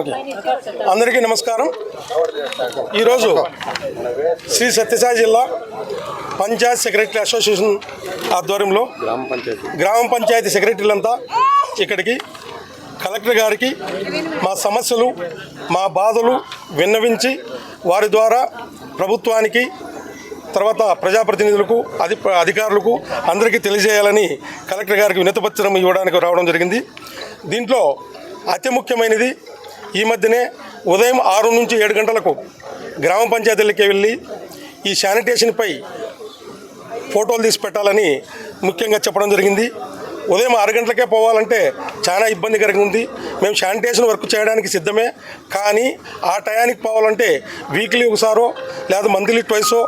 Okay. అందరికీ నమస్కారం. ఈరోజు శ్రీ సత్యసాయి జిల్లా పంచాయత్ సెక్రటరీ అసోసియేషన్ ఆధ్వర్యంలో గ్రామ పంచాయతీ గ్రామ పంచాయతీ సెక్రటరీలంతా ఇక్కడికి కలెక్టర్ గారికి మా సమస్యలు మా బాధలు విన్నవించి వారి ద్వారా ప్రభుత్వానికి తర్వాత ప్రజాప్రతినిధులకు అధి అధికారులకు అందరికీ తెలియజేయాలని కలెక్టర్ గారికి వినతిపత్రం ఇవ్వడానికి రావడం జరిగింది. దీంట్లో అతి ముఖ్యమైనది ఈ మధ్యనే ఉదయం ఆరు నుంచి ఏడు గంటలకు గ్రామ పంచాయతీలకి వెళ్ళి ఈ శానిటేషన్పై ఫోటోలు తీసి పెట్టాలని ముఖ్యంగా చెప్పడం జరిగింది. ఉదయం ఆరు గంటలకే పోవాలంటే చాలా ఇబ్బందికరంగా ఉంది. మేము శానిటేషన్ వర్క్ చేయడానికి సిద్ధమే. కానీ ఆ టయానికి పోవాలంటే వీక్లీ ఒకసారో లేదా మంత్లీ ట్వైసో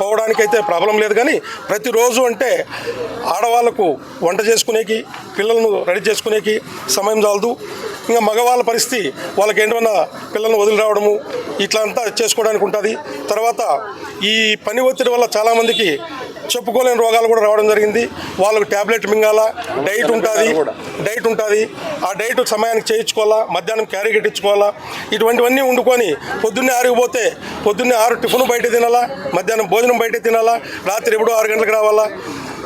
పోవడానికి అయితే ప్రాబ్లం లేదు. కానీ ప్రతిరోజు అంటే ఆడవాళ్ళకు వంట చేసుకునేకి పిల్లలను రెడీ చేసుకునేకి సమయం చాలదు. ఇంకా మగవాళ్ళ పరిస్థితి వాళ్ళకి ఏంటన్నా పిల్లల్ని వదిలి రావడము ఇట్లా అంతా చేసుకోవడానికి ఉంటుంది. తర్వాత ఈ పని ఒత్తిడి వల్ల చాలామందికి చెప్పుకోలేని రోగాలు కూడా రావడం జరిగింది. వాళ్ళకు ట్యాబ్లెట్ మింగాల డైట్ ఉంటుంది డైట్ ఉంటుంది. ఆ డైట్ సమయానికి చేయించుకోవాలా మధ్యాహ్నం క్యారీ కట్టించుకోవాలా ఇటువంటివన్నీ వండుకొని పొద్దున్నే ఆరిగిపోతే పొద్దున్నే ఆరు టిఫిన్ బయట తినాలా మధ్యాహ్నం భోజనం బయట తినాలా రాత్రి ఎప్పుడో ఆరు గంటలకు రావాలా.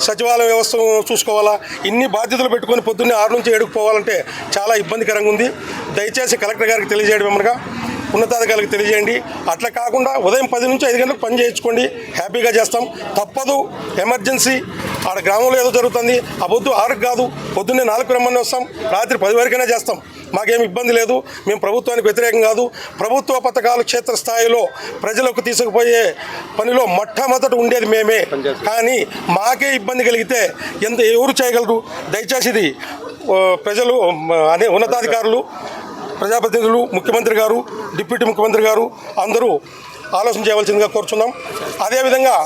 సచివాలయ వ్యవస్థ చూసుకోవాలా? ఇన్ని బాధ్యతలు పెట్టుకొని పొద్దున్నే ఆరు నుంచి ఏడుకు పోవాలంటే చాలా ఇబ్బందికరంగా ఉంది. దయచేసి కలెక్టర్ గారికి తెలియజేయడం ఏమనగా ఉన్నతాధికారులకు తెలియజేయండి. అట్లా కాకుండా ఉదయం పది నుంచి ఐదు గంటలకు పని చేయించుకోండి. హ్యాపీగా చేస్తాం. తప్పదు. ఎమర్జెన్సీ. ఆడ గ్రామంలో ఏదో జరుగుతుంది. ఆ పొద్దు ఆరుకు కాదు. పొద్దున్నే నాలుగు రమ్మని వస్తాం. రాత్రి పది వరకైనా చేస్తాం. మాకేమి ఇబ్బంది లేదు. మేము ప్రభుత్వానికి వ్యతిరేకం కాదు. ప్రభుత్వ పథకాలు క్షేత్రస్థాయిలో ప్రజలకు తీసుకుపోయే పనిలో మొట్టమొదట ఉండేది మేమే. కానీ మాకే ఇబ్బంది కలిగితే ఎంత ఎవరు చేయగలరు? దయచేసి ఇది ప్రజలు అనే ఉన్నతాధికారులు ప్రజాప్రతినిధులు ముఖ్యమంత్రి గారు డిప్యూటీ ముఖ్యమంత్రి గారు అందరూ ఆలోచన చేయవలసిందిగా కోరుచున్నాం. అదేవిధంగా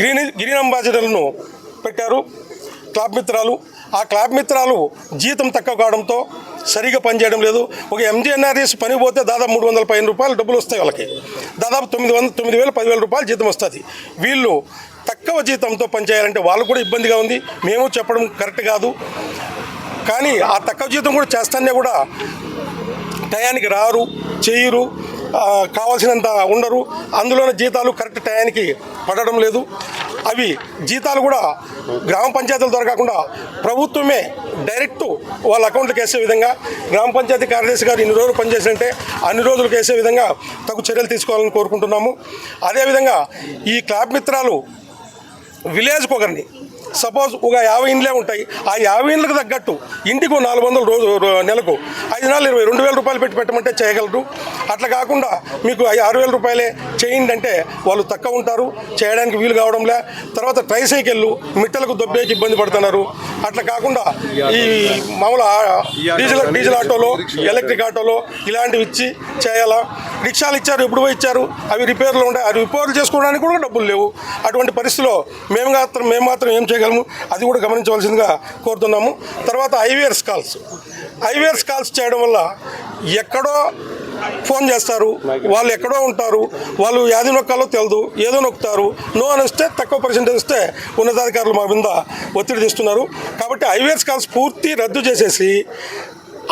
గ్రీన్ గ్రీన్ అంబాసిడర్లను పెట్టారు. క్లాబ్ మిత్రాలు. ఆ క్లాబ్ మిత్రాలు జీతం తక్కువ కావడంతో సరిగా పనిచేయడం లేదు. ఒక ఎంజీఎన్ఆర్ఎస్ పని పోతే దాదాపు మూడు వందల పైన రూపాయలు డబ్బులు వస్తాయి వాళ్ళకి. దాదాపు తొమ్మిది వందల తొమ్మిది వేల పదివేల రూపాయలు జీతం వస్తుంది. వీళ్ళు తక్కువ జీతంతో పనిచేయాలంటే వాళ్ళు కూడా ఇబ్బందిగా ఉంది. మేము చెప్పడం కరెక్ట్ కాదు. కానీ ఆ తక్కువ జీతం కూడా చేస్తానే కూడా టయానికి రారు చేయరు కావాల్సినంత ఉండరు. అందులోని జీతాలు కరెక్ట్ టయానికి పడడం లేదు. అవి జీతాలు కూడా గ్రామ పంచాయతీల ద్వారా కాకుండా ప్రభుత్వమే డైరెక్ట్ వాళ్ళ అకౌంట్లకు వేసే విధంగా గ్రామ పంచాయతీ కార్యదర్శి గారు ఇన్ని రోజులు పనిచేసినట్టే అన్ని రోజులకు వేసే విధంగా తగు చర్యలు తీసుకోవాలని కోరుకుంటున్నాము. అదేవిధంగా ఈ క్లాబ్ మిత్రాలు విలేజ్కి ఒకరిని సపోజ్ ఒక యాభై ఇండ్లే ఉంటాయి ఆ యాభై ఇండ్లకు తగ్గట్టు ఇంటికి నాలుగు వందలు రోజు నెలకు ఐదు నాలుగు ఇరవై రెండు వేల రూపాయలు పెట్టి పెట్టమంటే చేయగలరు. అట్లా కాకుండా మీకు ఐ- ఆరు వేల రూపాయలే చేయండి అంటే వాళ్ళు తక్కువ ఉంటారు. చేయడానికి వీలు కావడంలే. తర్వాత ట్రైసైకిళ్ళు మిట్టలకు దొబ్బేకి ఇబ్బంది పడుతున్నారు. అట్లా కాకుండా ఈ మామూలు డీజిల్ డీజిల్ ఆటోలో ఎలక్ట్రిక్ ఆటోలో ఇలాంటివి ఇచ్చి చేయాలా? రిక్షాలు ఇచ్చారు ఎప్పుడు ఇచ్చారు? అవి రిపేర్లు ఉంటాయి అవి రిపేర్లు చేసుకోవడానికి కూడా డబ్బులు లేవు. అటువంటి పరిస్థితిలో మేము మాత్రం మేము మాత్రం ఏం చేయగలము? అది కూడా గమనించవలసిందిగా కోరుతున్నాము. తర్వాత ఐవేర్స్ కాల్స్. ఐవేర్స్ కాల్స్ చేయడం వల్ల ఎక్కడో ఫోన్ చేస్తారు. వాళ్ళు ఎక్కడో ఉంటారు. వాళ్ళు యాది నొక్కాలో తెలియదు ఏదో నొక్కుతారు. నో అని వస్తే తక్కువ పర్సెంటేజ్ వస్తే ఉన్నతాధికారులు మా మీద ఒత్తిడి తెస్తున్నారు. కాబట్టి ఐవేర్స్ కాల్స్ పూర్తి రద్దు చేసేసి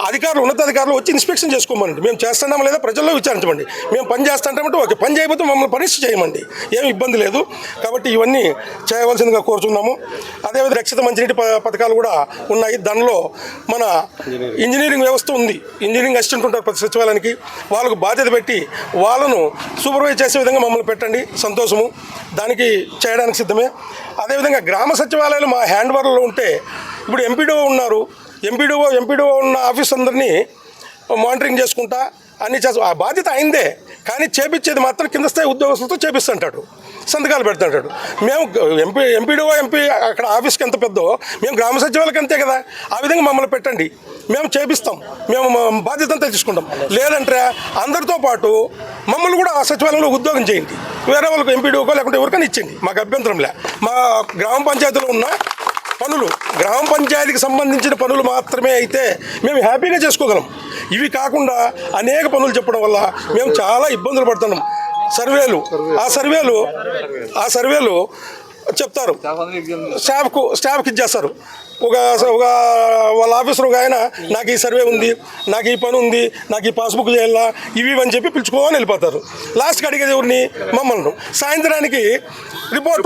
అధికారులు ఉన్నతాధికారులు వచ్చి ఇన్స్పెక్షన్ చేసుకోమనండి. మేము చేస్తున్నాం లేదా ప్రజల్లో విచారించమండి. మేము పని చేస్తామంటే ఓకే పని చేయకపోతే మమ్మల్ని పరీక్ష చేయమండి. ఏమి ఇబ్బంది లేదు. కాబట్టి ఇవన్నీ చేయవలసిందిగా కోరుచున్నాము. అదేవిధంగా రక్షిత మంచినీటి ప- పథకాలు కూడా ఉన్నాయి. దానిలో మన ఇంజనీరింగ్ వ్యవస్థ ఉంది. ఇంజనీరింగ్ అసిస్టెంట్ ఉంటారు ప్రతి సచివాలయానికి. వాళ్ళకు బాధ్యత పెట్టి వాళ్ళను సూపర్వైజ్ చేసే విధంగా మమ్మల్ని పెట్టండి. సంతోషము. దానికి చేయడానికి సిద్ధమే. అదేవిధంగా గ్రామ సచివాలయాలు మా హ్యాండ్ ఓవర్లో ఉంటే ఇప్పుడు ఎంపీడీఓ ఉన్నారు. ఎంపీడీఓ ఎంపీడీఓ ఉన్న ఆఫీస్ అందరినీ మానిటరింగ్ చేసుకుంటా అన్ని చేస్తా. ఆ బాధ్యత అయిందే కానీ చేపించేది మాత్రం కింద స్థాయి ఉద్యోగస్తులతో చేపిస్తుంటాడు. సంతకాలు పెడుతుంటాడు. మేము ఎంపీ ఎంపీడీఓ ఎంపీ అక్కడ ఆఫీస్కి ఎంత పెద్దో మేము గ్రామ సచివాలయకి అంతే కదా. ఆ విధంగా మమ్మల్ని పెట్టండి. మేము చేపిస్తాం. మేము బాధ్యత అంతా తీసుకుంటాం. లేదంటే అందరితో పాటు మమ్మల్ని కూడా ఆ సచివాలయంలో ఉద్యోగం చేయండి. వేరే వాళ్ళకి ఎంపీడీఓకో లేకుంటే ఎవరికైనా ఇచ్చేయండి. మాకు అభ్యంతరం లే. మా గ్రామ పంచాయతీలో ఉన్న పనులు గ్రామ పంచాయతీకి సంబంధించిన పనులు మాత్రమే అయితే మేము హ్యాపీగా చేసుకోగలం. ఇవి కాకుండా అనేక పనులు చెప్పడం వల్ల మేము చాలా ఇబ్బందులు పడుతున్నాం. సర్వేలు ఆ సర్వేలు ఆ సర్వేలు చెప్తారు. స్టాఫ్కు స్టాఫ్కి ఇచ్చేస్తారు. ఒక ఒక వాళ్ళ ఆఫీసర్ ఒక ఆయన నాకు ఈ సర్వే ఉంది నాకు ఈ పని ఉంది నాకు ఈ పాస్బుక్ చేయాలా ఇవి అని చెప్పి పిలుచుకోని వెళ్ళిపోతారు. లాస్ట్కి అడిగేది ఎవరిని? మమ్మల్ని. సాయంత్రానికి రిపోర్ట్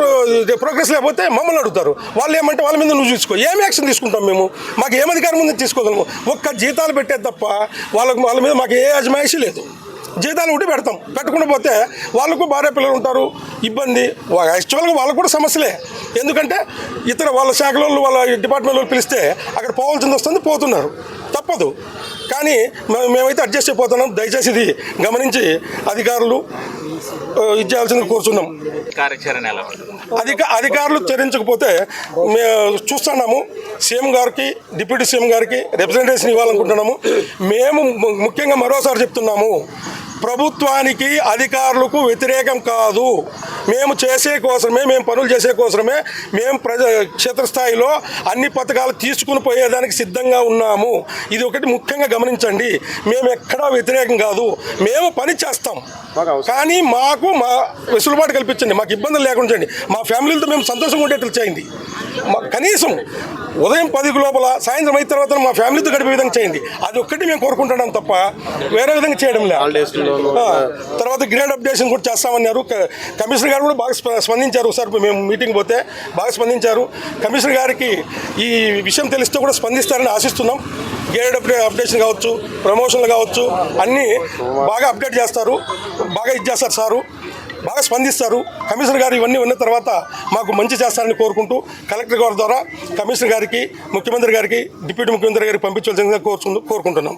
ప్రోగ్రెస్ లేకపోతే మమ్మల్ని అడుగుతారు. వాళ్ళు ఏమంటే వాళ్ళ మీద నువ్వు చూసుకో. ఏం యాక్షన్ తీసుకుంటాం మేము? మాకు ఏం అధికారం ఉంది తీసుకోగలము? ఒక్క జీతాలు పెట్టేది తప్ప వాళ్ళకు వాళ్ళ మీద మాకు ఏ అజమాయిషీ లేదు. జీతాలు ఉంటే పెడతాం. పెట్టకుండా పోతే వాళ్ళకు భార్య పిల్లలు ఉంటారు ఇబ్బంది. యాక్చువల్గా వాళ్ళకు కూడా సమస్యలే. ఎందుకంటే ఇతర వాళ్ళ శాఖల వాళ్ళు డిపార్ట్మెంట్ వాళ్ళు పిలిస్తే అక్కడ పోవాల్సింది వస్తుంది పోతున్నారు. తప్పదు. కానీ మేమైతే అడ్జస్ట్ అయిపోతున్నాం. దయచేసి ఇది గమనించి అధికారులు ఆ, ఇది చేయాల్సింది కోరుచున్నాం. అధిక అధికారులు చరించకపోతే మేము చూస్తున్నాము. సీఎం గారికి డిప్యూటీ సీఎం గారికి రిప్రజెంటేషన్ ఇవ్వాలనుకుంటున్నాము. మేము ముఖ్యంగా మరోసారి చెప్తున్నాము. ప్రభుత్వానికి అధికారులకు వ్యతిరేకం కాదు. మేము చేసే కోసమే మేము పనులు చేసే కోసమే మేము ప్రజ క్షేత్రస్థాయిలో అన్ని పథకాలు తీసుకుని పోయేదానికి సిద్ధంగా ఉన్నాము. ఇది ఒకటి ముఖ్యంగా గమనించండి. మేము ఎక్కడా వ్యతిరేకం కాదు. మేము పని చేస్తాం. కానీ మాకు మా వెసులుబాటు కల్పించండి. మాకు ఇబ్బందులు లేకుండా చేయండి మా ఫ్యామిలీలతో మేము సంతోషంగా ఉండేట్లు చేయండి. కనీసం ఉదయం పదికి లోపల సాయంత్రం అయిన తర్వాత మా ఫ్యామిలీతో గడిపే విధంగా చేయండి. అది ఒక్కటి మేము కోరుకుంటున్నాం తప్ప వేరే విధంగా చేయడం లేదు తర్వాత గ్రేడ్ అప్డేషన్ కూడా చేస్తామన్నారు. కమిషనర్ గారు కూడా బాగా స్ప- స్పందించారు. సార్ మేము మీటింగ్ పోతే బాగా స్పందించారు. కమిషనర్ గారికి ఈ విషయం తెలిస్తే కూడా స్పందిస్తారని ఆశిస్తున్నాం. గ్రేడ్ అప్డే అప్డేషన్ కావచ్చు ప్రమోషన్లు కావచ్చు అన్నీ బాగా అప్డేట్ చేస్తారు. బాగా ఇది చేస్తారు సారు. బాగా స్పందిస్తారు. కమిషనర్ గారు ఇవన్నీ ఉన్న తర్వాత మాకు మంచి చేస్తారని కోరుకుంటూ కలెక్టర్ గారి ద్వారా కమిషనర్ గారికి ముఖ్యమంత్రి గారికి డిప్యూటీ ముఖ్యమంత్రి గారికి పంపించవలసిందిగా కోరుకుంటున్నాం.